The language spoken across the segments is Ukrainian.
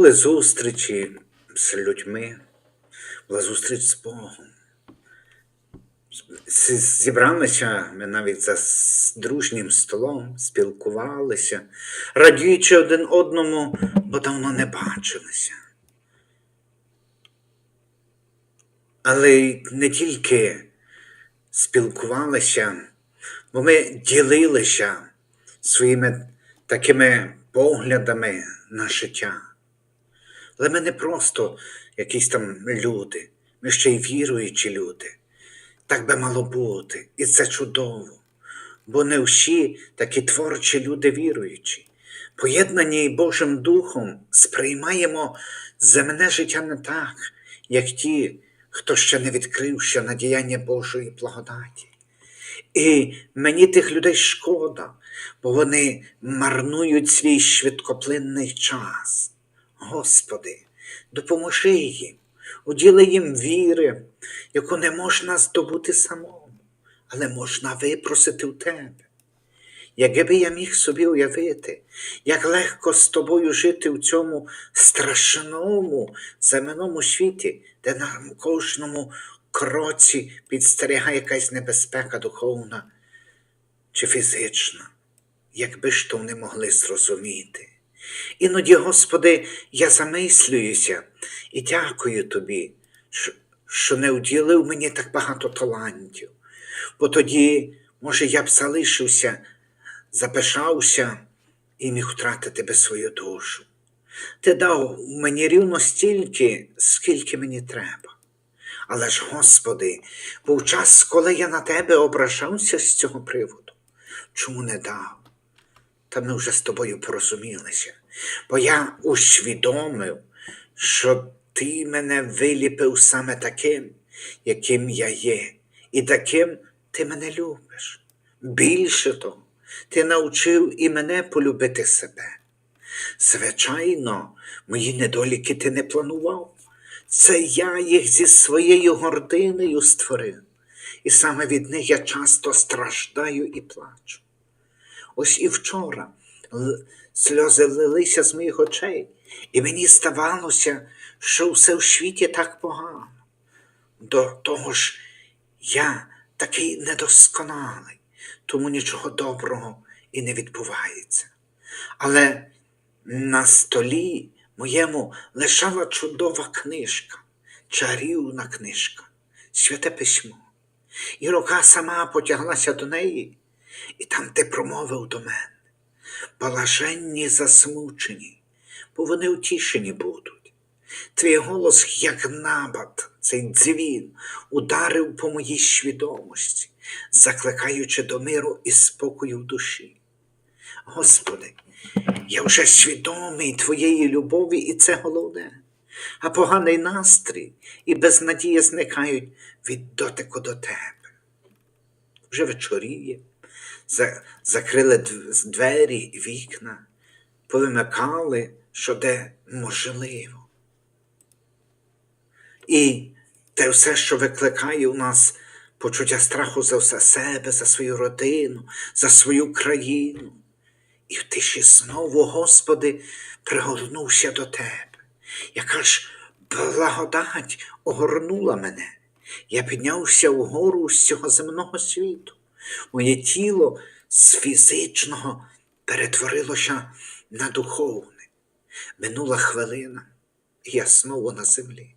Були зустрічі з людьми, була зустріч з Богом. Зібралися ми навіть за дружнім столом, спілкувалися, радіючи один одному, бо давно не бачилися. Але не тільки спілкувалися, бо ми ділилися своїми такими поглядами на життя. Але ми не просто якісь там люди, ми ще й віруючі люди. Так би мало бути, і це чудово. Бо не всі такі творчі люди віруючі. Поєднані Божим Духом сприймаємо земне життя не так, як ті, хто ще не відкрив ще надіяння Божої благодаті. І мені тих людей шкода, бо вони марнують свій швидкоплинний час. Господи, допоможи їм, уділи їм віри, яку не можна здобути самому, але можна випросити у тебе. Якби я міг собі уявити, як легко з тобою жити в цьому страшному земному світі, де на кожному кроці підстерігає якась небезпека духовна чи фізична, якби ж то вони могли зрозуміти. Іноді, Господи, я замислююся і дякую Тобі, що, не уділив мені так багато талантів, бо тоді, може, я б залишився, запишався і міг втратити би свою душу. Ти дав мені рівно стільки, скільки мені треба. Але ж, Господи, був час, коли я на тебе ображався з цього приводу. Чому не дав? Та ми вже з тобою порозумілися, бо я усвідомив, що ти мене виліпив саме таким, яким я є, і таким ти мене любиш. Більше того, ти навчив і мене полюбити себе. Звичайно, мої недоліки ти не планував. Це я їх зі своєю гординою створив, і саме від них я часто страждаю і плачу. Ось і вчора сльози лилися з моїх очей, і мені здавалося, що все в світі так погано. До того ж, я такий недосконалий, тому нічого доброго і не відбувається. Але на столі моєму лежала чудова книжка, чарівна книжка, святе письмо. І рука сама потяглася до неї, і там ти промовив до мене. Блаженні засмучені, бо вони утішені будуть. Твій голос, як набат, цей дзвін, ударив по моїй свідомості, закликаючи до миру і спокою в душі. Господи, я вже свідомий Твоєї любові, і це головне. А поганий настрій і безнадія зникають від дотику до тебе. Вже вечоріє, закрили двері вікна, повимикали, що де можливо. І те все, що викликає у нас почуття страху за все себе, за свою родину, за свою країну. І в тиші знову, Господи, пригорнувся до Тебе. Яка ж благодать огорнула мене. Я піднявся вгору з цього земного світу. Моє тіло з фізичного перетворилося на духовне. Минула хвилина, і я знову на землі.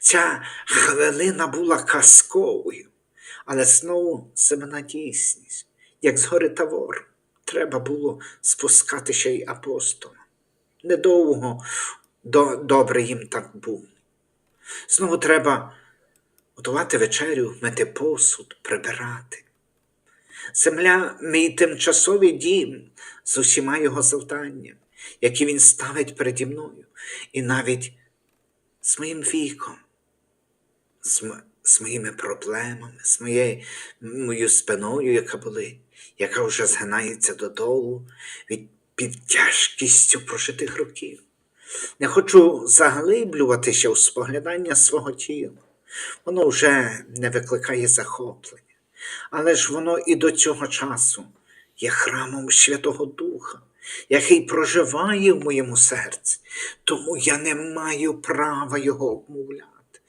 Ця хвилина була казковою, але знову земна дійсність, як згори тавор. Треба було спускатися й апостолам. Недовго до, добре їм так було. Знову треба готувати вечерю, мити посуд, прибирати. Земля мій тимчасовий дім з усіма його завданнями, які він ставить переді мною, і навіть з моїм віком, з, з моїми проблемами, з моєю, спиною, яка болить, яка вже згинається додолу від тяжкістю прожитих років. Не хочу заглиблюватися у споглядання свого тіла. Воно вже не викликає захоплення, але ж воно і до цього часу є храмом Святого Духа, який проживає в моєму серці, тому я не маю права його обмовляти.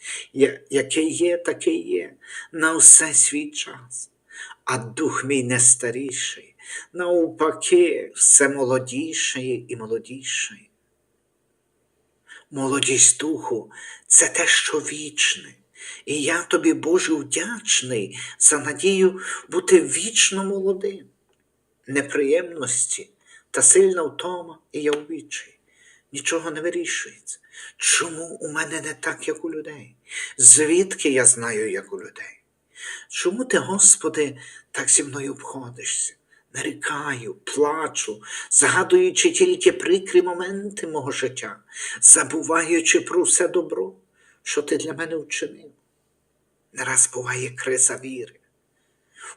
Яке є, таке є, на все свій час. А дух мій не старіший, навпаки, все молодішає і молодішає. Молодість духу це те, що вічне. І я тобі, Боже, вдячний за надію бути вічно молодим. Неприємності та сильна втома, і я у відчаї. Нічого не вирішується. Чому у мене не так, як у людей? Звідки я знаю, як у людей? Чому ти, Господи, так зі мною обходишся? Нарікаю, плачу, згадуючи тільки прикрі моменти мого життя, забуваючи про все добро, що ти для мене вчинив. Не раз буває криза віри.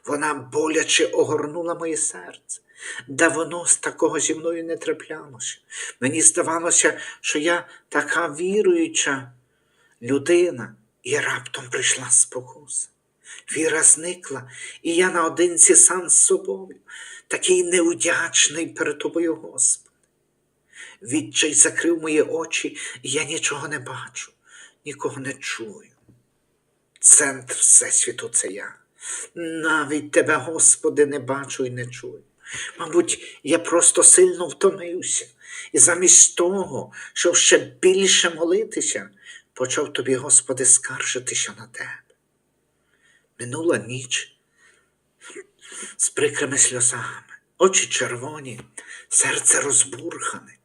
Вона боляче огорнула моє серце, давно з такого зі мною не траплялося. Мені здавалося, що я така віруюча людина, і раптом прийшла спокуса. Віра зникла, і я наодинці сам з собою, такий неудячний перед тобою, Господи. Відчай закрив мої очі, і я нічого не бачу, нікого не чую. Центр Всесвіту це я. Навіть тебе, Господи, не бачу і не чую. Мабуть, я просто сильно втомився, і замість того, щоб ще більше молитися, почав тобі, Господи, скаржитися на тебе. Минула ніч з прикрими сльозами, очі червоні, серце розбурхане.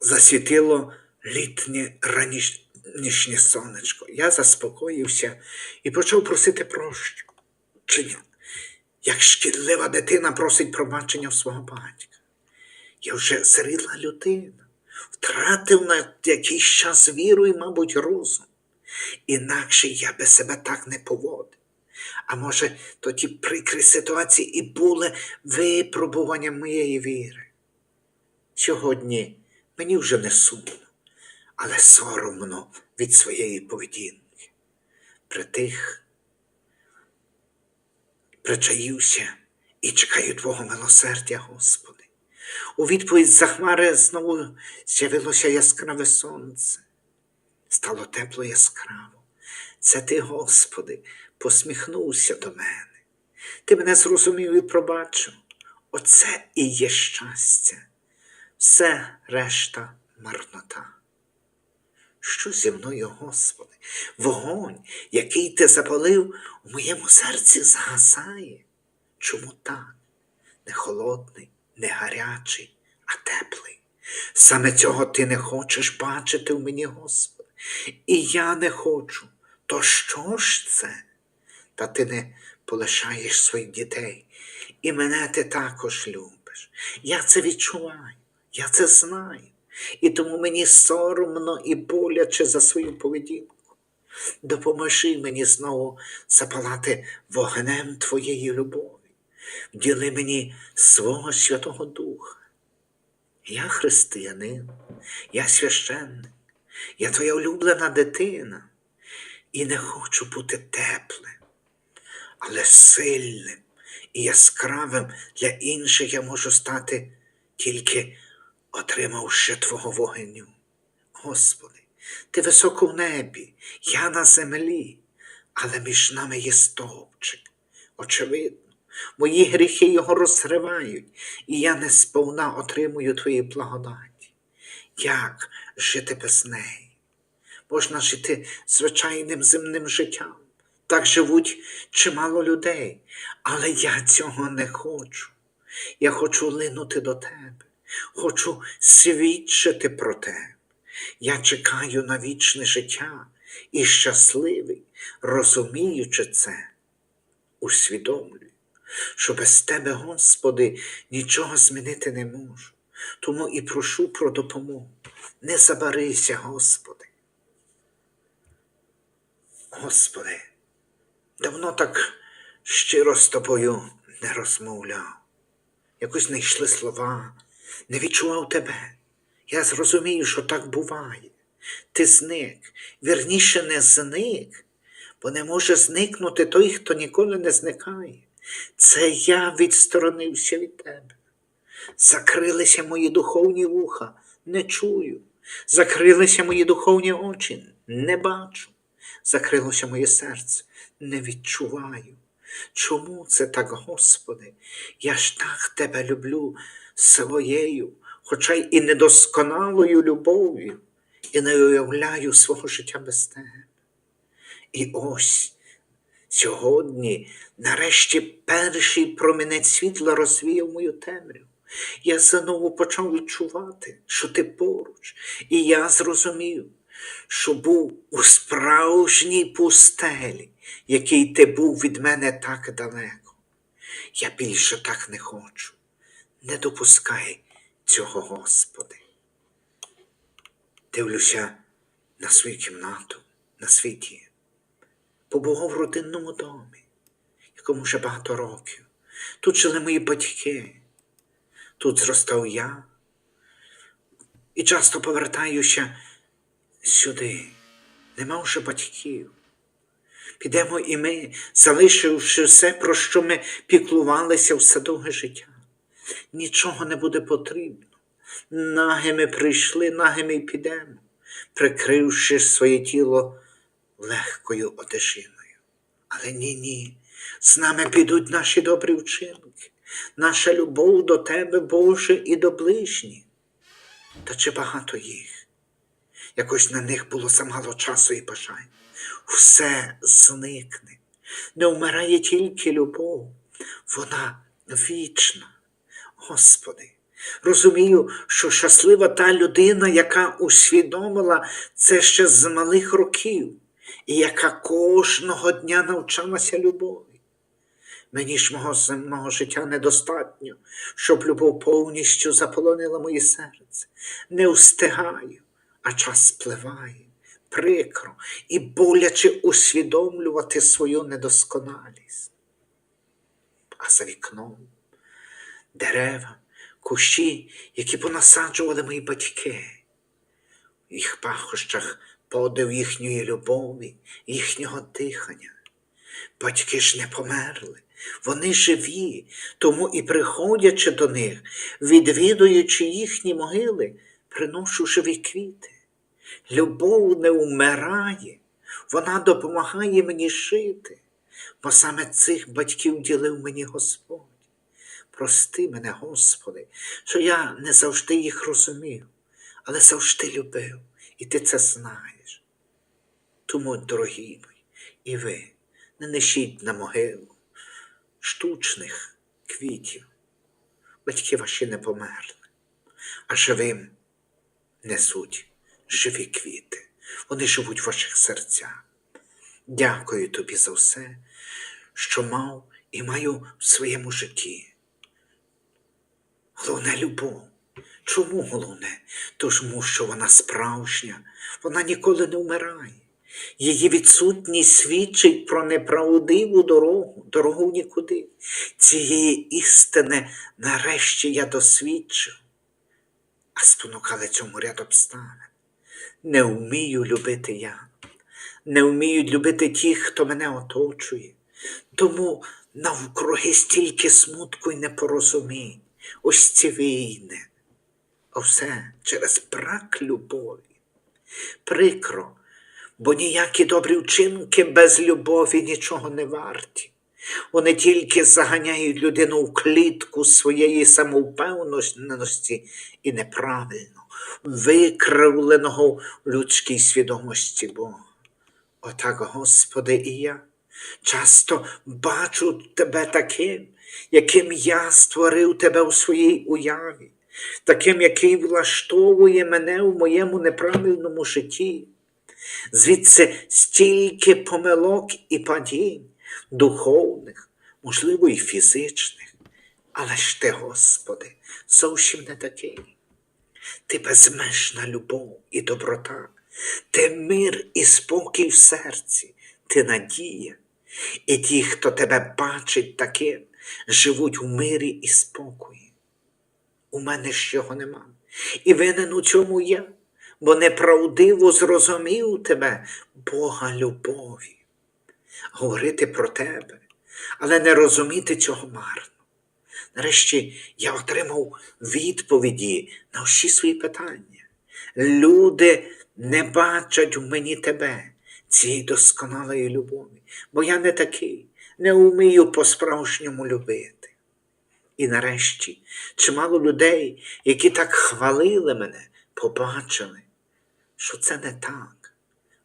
Засвітило літнє ранішнє сонечко. Я заспокоївся і почав просити прощення, як шкідлива дитина просить пробачення в свого батька. Я вже зріла людина, втратив на якийсь час віру і, мабуть, розум. Інакше я би себе так не поводив. А може, то ті прикрі ситуації і були випробуванням моєї віри. Сьогодні мені вже не сумно, але соромно від своєї поведінки. Притих, причаївся і чекаю Твого милосердя, Господи. У відповідь за хмари знову з'явилося яскраве сонце. Стало тепло яскраво. Це ти, Господи, посміхнувся до мене. Ти мене зрозумів і пробачив. Оце і є щастя, все решта марнота. Що зі мною, Господи, вогонь, який ти запалив, у моєму серці згасає. Чому так? Не холодний, не гарячий, а теплий. Саме цього ти не хочеш бачити в мені, Господи. І я не хочу. То що ж це? Та ти не полишаєш своїх дітей, і мене ти також любиш. Я це відчуваю, я це знаю, і тому мені соромно і боляче за свою поведінку. Допоможи мені знову запалати вогнем твоєї любові, вділи мені свого Святого Духа. Я християнин, я священник, я твоя улюблена дитина і не хочу бути теплим, але сильним і яскравим для інших я можу стати тільки отримавши Твого вогню. Господи, Ти високо в небі, я на землі, але між нами є стовпчик. Очевидно, мої гріхи його розривають, і я не сповна отримую Твої благодаті. Як жити без неї? Можна жити звичайним земним життям. Так живуть чимало людей, але я цього не хочу. Я хочу линути до тебе, хочу свідчити про тебе. Я чекаю на вічне життя і щасливий, розуміючи це, усвідомлюю, що без тебе, Господи, нічого змінити не можу. Тому і прошу про допомогу. Не забарися, Господи. Господи, давно так щиро з тобою не розмовляв. Якось не йшли слова, не відчував тебе. Я зрозумію, що так буває. Ти зник, вірніше не зник, бо не може зникнути той, хто ніколи не зникає. Це я відсторонився від тебе. Закрилися мої духовні вуха не чую. Закрилися мої духовні очі, не бачу. Закрилося моє серце, не відчуваю. Чому це так, Господи? Я ж так Тебе люблю своєю, хоча й недосконалою любов'ю, і не уявляю свого життя без Тебе. І ось сьогодні, нарешті, перший промінець світла розвіяв мою темряву. Я знову почав відчувати, що ти поруч, і я зрозумів, що був у справжній пустелі, який ти був від мене так далеко. Я більше так не хочу. Не допускай цього, Господи. Дивлюся на свою кімнату, на свій дім. Побував в родинному домі, якому вже багато років. Тут жили мої батьки, тут зростав я. І часто повертаюся сюди. Нема вже батьків. Підемо і ми, залишивши все, про що ми піклувалися все довге життя. Нічого не буде потрібно. Наги ми прийшли, наги ми й підемо, прикривши своє тіло легкою одежиною. Але ні, ні, з нами підуть наші добрі вчинки, наша любов до Тебе, Боже, і до ближніх. Та чи багато їх? Якось на них було замало часу і бажань. Все зникне. Не вмирає тільки любов, вона вічна. Господи, розумію, що щаслива та людина, яка усвідомила це ще з малих років, і яка кожного дня навчалася любові. Мені ж мого земного життя недостатньо, щоб любов повністю заполонила моє серце. Не встигаю, а час спливає, прикро і боляче усвідомлювати свою недосконалість. А за вікном дерева, кущі, які понасаджували мої батьки, в їх пахощах подив їхньої любові, їхнього дихання. Батьки ж не померли, вони живі, тому і приходячи до них, відвідуючи їхні могили, приношу живі квіти. Любов не вмирає, вона допомагає мені жити, бо саме цих батьків ділив мені Господь. Прости мене, Господи, що я не завжди їх розумів, але завжди любив, і ти це знаєш. Тому, дорогі мої, і ви не несіть на могилу штучних квітів. Батьки ваші не померли, а живим несуть живі квіти. Вони живуть в ваших серцях. Дякую тобі за все, що мав і маю в своєму житті. Головне любов. Чому головне? Тому що вона справжня, вона ніколи не вмирає. Її відсутність свідчить про неправдиву дорогу, дорогу нікуди. Цієї істини нарешті я досвідчив, а спонукали цьому ряд обставин. Не вмію любити я, не вміють любити ті, хто мене оточує. Тому навкруги стільки смутку й непорозумінь, ось ці війни. А все через брак любові. Прикро, бо ніякі добрі вчинки без любові нічого не варті. Вони тільки заганяють людину в клітку своєї самовпевненості і неправильно, викривленого в людській свідомості Бога. Отак, Господи, і я часто бачу Тебе таким, яким я створив Тебе у своїй уяві, таким, який влаштовує мене в моєму неправильному житті. Звідси стільки помилок і падінь, духовних, можливо, і фізичних. Але ж ти, Господи, зовсім не такий. Ти безмежна любов і доброта, ти мир і спокій в серці, ти надія. І ті, хто тебе бачить таким, живуть у мирі і спокої. У мене ж його нема. І винен у цьому я, бо неправдиво зрозумів тебе, Бога любові. Говорити про тебе, але не розуміти цього марно. Нарешті я отримав відповіді на всі свої питання. Люди не бачать в мені тебе, цієї досконалої любові, бо я не такий, не вмію по-справжньому любити. І нарешті чимало людей, які так хвалили мене, побачили, що це не так.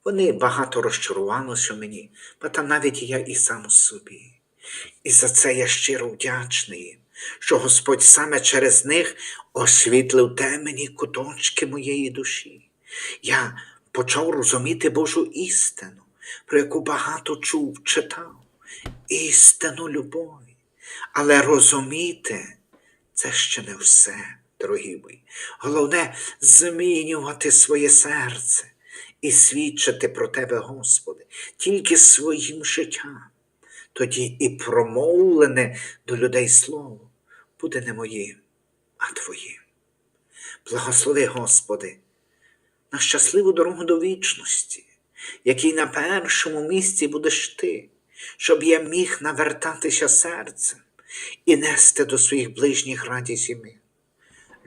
Вони багато розчарувалися мені, бо та навіть я і сам у собі. І за це я щиро вдячний їм, що Господь саме через них освітлив темені куточки моєї душі. Я почав розуміти Божу істину, про яку багато чув, читав, істину любові. Але розуміти це ще не все, дорогі мої. Головне змінювати своє серце і свідчити про Тебе, Господи, тільки своїм життям. Тоді і промовлене до людей слово буде не моїм, а Твоїм. Благослови, Господи, на щасливу дорогу до вічності, який на першому місці будеш ти, щоб я міг навертатися серцем і нести до своїх ближніх радість і мир,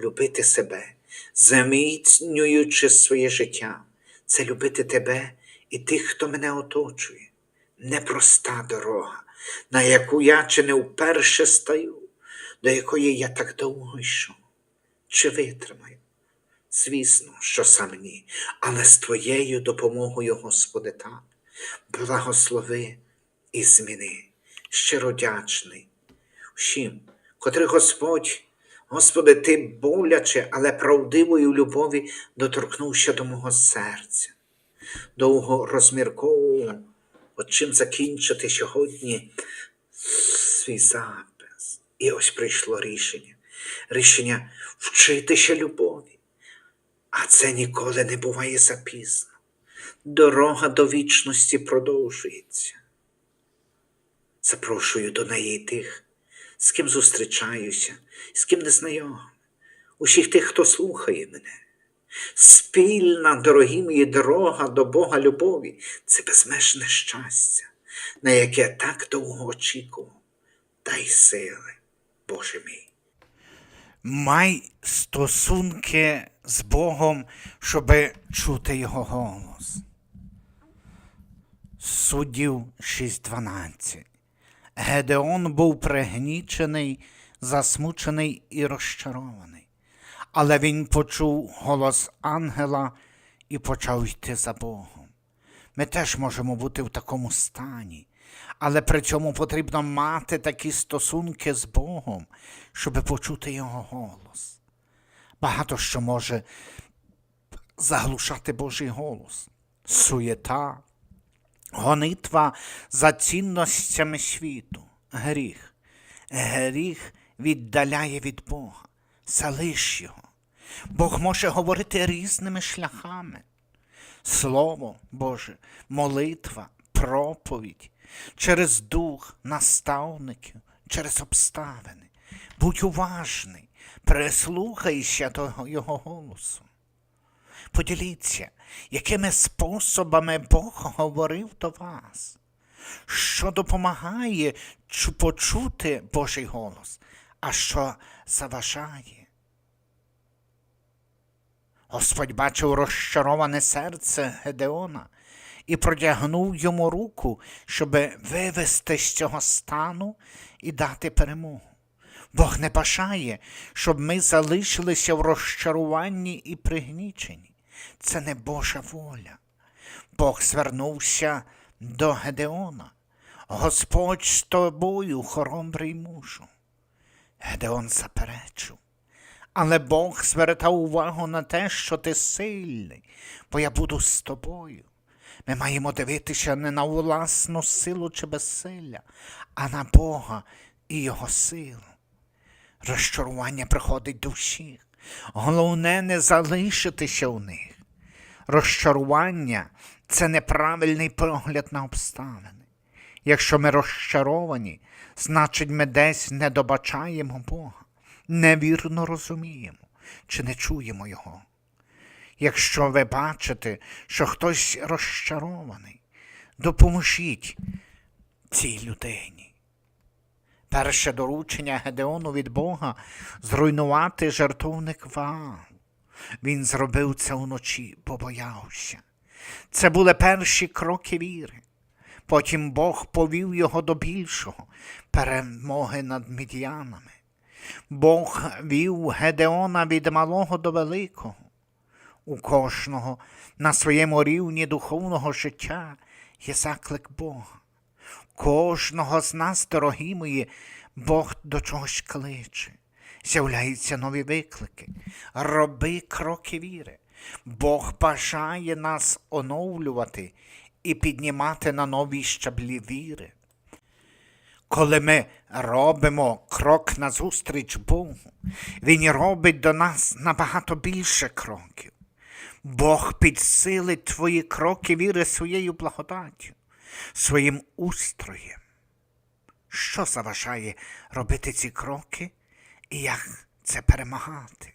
любити себе, заміцнюючи своє життя, це любити тебе і тих, хто мене оточує. Непроста дорога, на яку я чи не вперше стаю, до якої я так довго йшов. Чи витримаю? Звісно, що сам ні, але з твоєю допомогою, Господи, так. Благослови і зміни. Щиро вдячний всім, котрих Господь, Господи, Ти боляче, але правдивою любові доторкнувся до мого серця. Довго розмірковував, от чим закінчити сьогодні свій запис. І ось прийшло рішення. Рішення вчитися любові. А це ніколи не буває запізно. Дорога до вічності продовжується. Запрошую до неї тих, з ким зустрічаюся, з ким не знайомий, усіх тих, хто слухає мене. Спільна, дорогі мої, дорога до Бога любові це безмежне щастя, на яке так довго очікував. Дай сили, Боже мій. Май стосунки з Богом, щоб чути Його голос. Суддів 6.12. Гедеон був пригнічений, засмучений і розчарований. Але він почув голос ангела і почав йти за Богом. Ми теж можемо бути в такому стані, але при цьому потрібно мати такі стосунки з Богом, щоб почути Його голос. Багато що може заглушати Божий голос, суєта, гонитва за цінностями світу, гріх. Гріх віддаляє від Бога. Залиш його. Бог може говорити різними шляхами. Слово Боже, молитва, проповідь, через дух, наставників, через обставини. Будь уважний, прислухайся до Його голосу. Поділіться, якими способами Бог говорив до вас, що допомагає почути Божий голос, а що заважає. Господь бачив розчароване серце Гедеона і протягнув йому руку, щоб вивести з цього стану і дати перемогу. Бог не бажає, щоб ми залишилися в розчаруванні і пригніченні. Це не Божа воля. Бог звернувся до Гедеона. Господь з тобою, хоробрий мужу. Гедеон заперечив. Але Бог звертав увагу на те, що ти сильний, бо я буду з тобою. Ми маємо дивитися не на власну силу чи безсилля, а на Бога і Його силу. Розчарування приходить до всіх. Головне не залишитися у них. Розчарування це неправильний погляд на обставини. Якщо ми розчаровані, значить ми десь не добачаємо Бога, невірно розуміємо чи не чуємо Його. Якщо ви бачите, що хтось розчарований, допоможіть цій людині. Перше доручення Гедеону від Бога зруйнувати жертовник Ваал. Він зробив це уночі, бо боявся. Це були перші кроки віри. Потім Бог повів його до більшого перемоги над мідіянами. Бог вів Гедеона від малого до великого. У кожного на своєму рівні духовного життя є заклик Бога. Кожного з нас, дорогі мої, Бог до чогось кличе. З'являються нові виклики. Роби кроки віри. Бог бажає нас оновлювати і піднімати на нові щаблі віри. Коли ми робимо крок назустріч Богу, Він робить до нас набагато більше кроків. Бог підсилить твої кроки віри своєю благодаттю, своїм устроєм. Що заважає робити ці кроки і як це перемагати?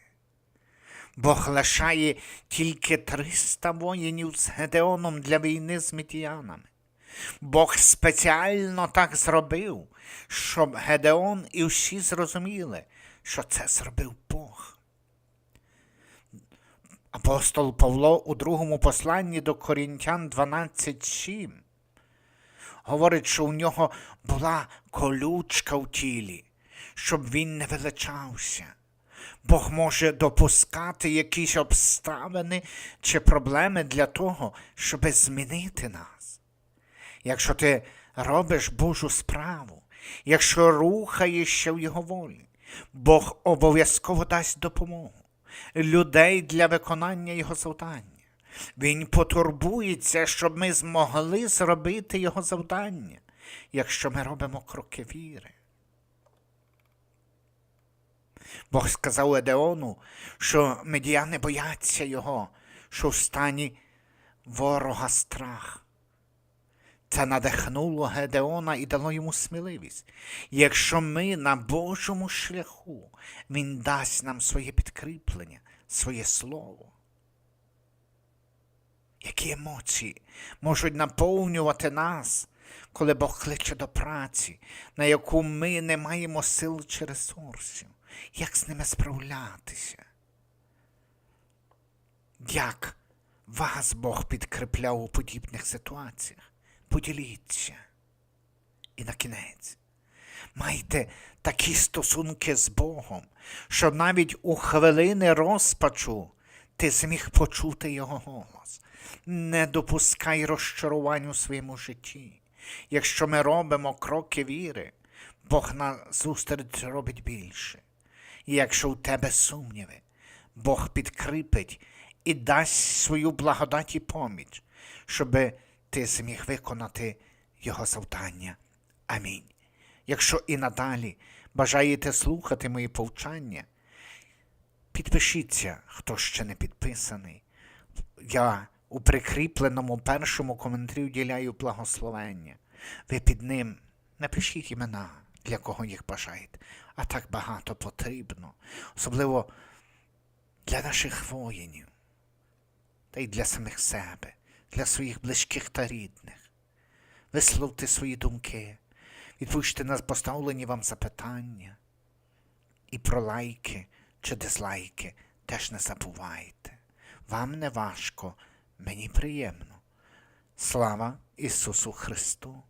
Бог лишає тільки 300 воїнів з Гедеоном для війни з мідіянами. Бог спеціально так зробив, щоб Гедеон і всі зрозуміли, що це зробив Бог. Апостол Павло у другому посланні до Корінтян 12.7 говорить, що у нього була колючка в тілі, щоб він не величався. Бог може допускати якісь обставини чи проблеми для того, щоб змінити нас. Якщо ти робиш Божу справу, якщо рухаєшся в Його волі, Бог обов'язково дасть допомогу людей для виконання Його завдання. Він потурбується, щоб ми змогли зробити Його завдання, якщо ми робимо кроки віри. Бог сказав Едеону, що медіяни бояться його, що в стані ворога страх. Це надихнуло Гедеона і дало йому сміливість. Якщо ми на Божому шляху, Він дасть нам своє підкріплення, своє слово. Які емоції можуть наповнювати нас, коли Бог кличе до праці, на яку ми не маємо сил чи ресурсів? Як з ними справлятися? Як вас Бог підкріпляв у подібних ситуаціях? Поділіться. І на кінець. Майте такі стосунки з Богом, що навіть у хвилини розпачу ти зміг почути Його голос. Не допускай розчарувань у своєму житті. Якщо ми робимо кроки віри, Бог назустріч робить більше. І якщо у тебе сумніви, Бог підкріпить і дасть свою благодать і поміч, щоб ти зміг виконати Його завдання. Амінь. Якщо і надалі бажаєте слухати мої повчання, підпишіться, хто ще не підписаний. Я у прикріпленому першому коментарі вділяю благословення. Ви під ним напишіть імена, для кого їх бажаєте, а так багато потрібно, особливо для наших воїнів, та й для самих себе, для своїх близьких та рідних. Висловте свої думки, відповісти на поставлені вам запитання. І про лайки чи дизлайки теж не забувайте. Вам не важко, мені приємно. Слава Ісусу Христу!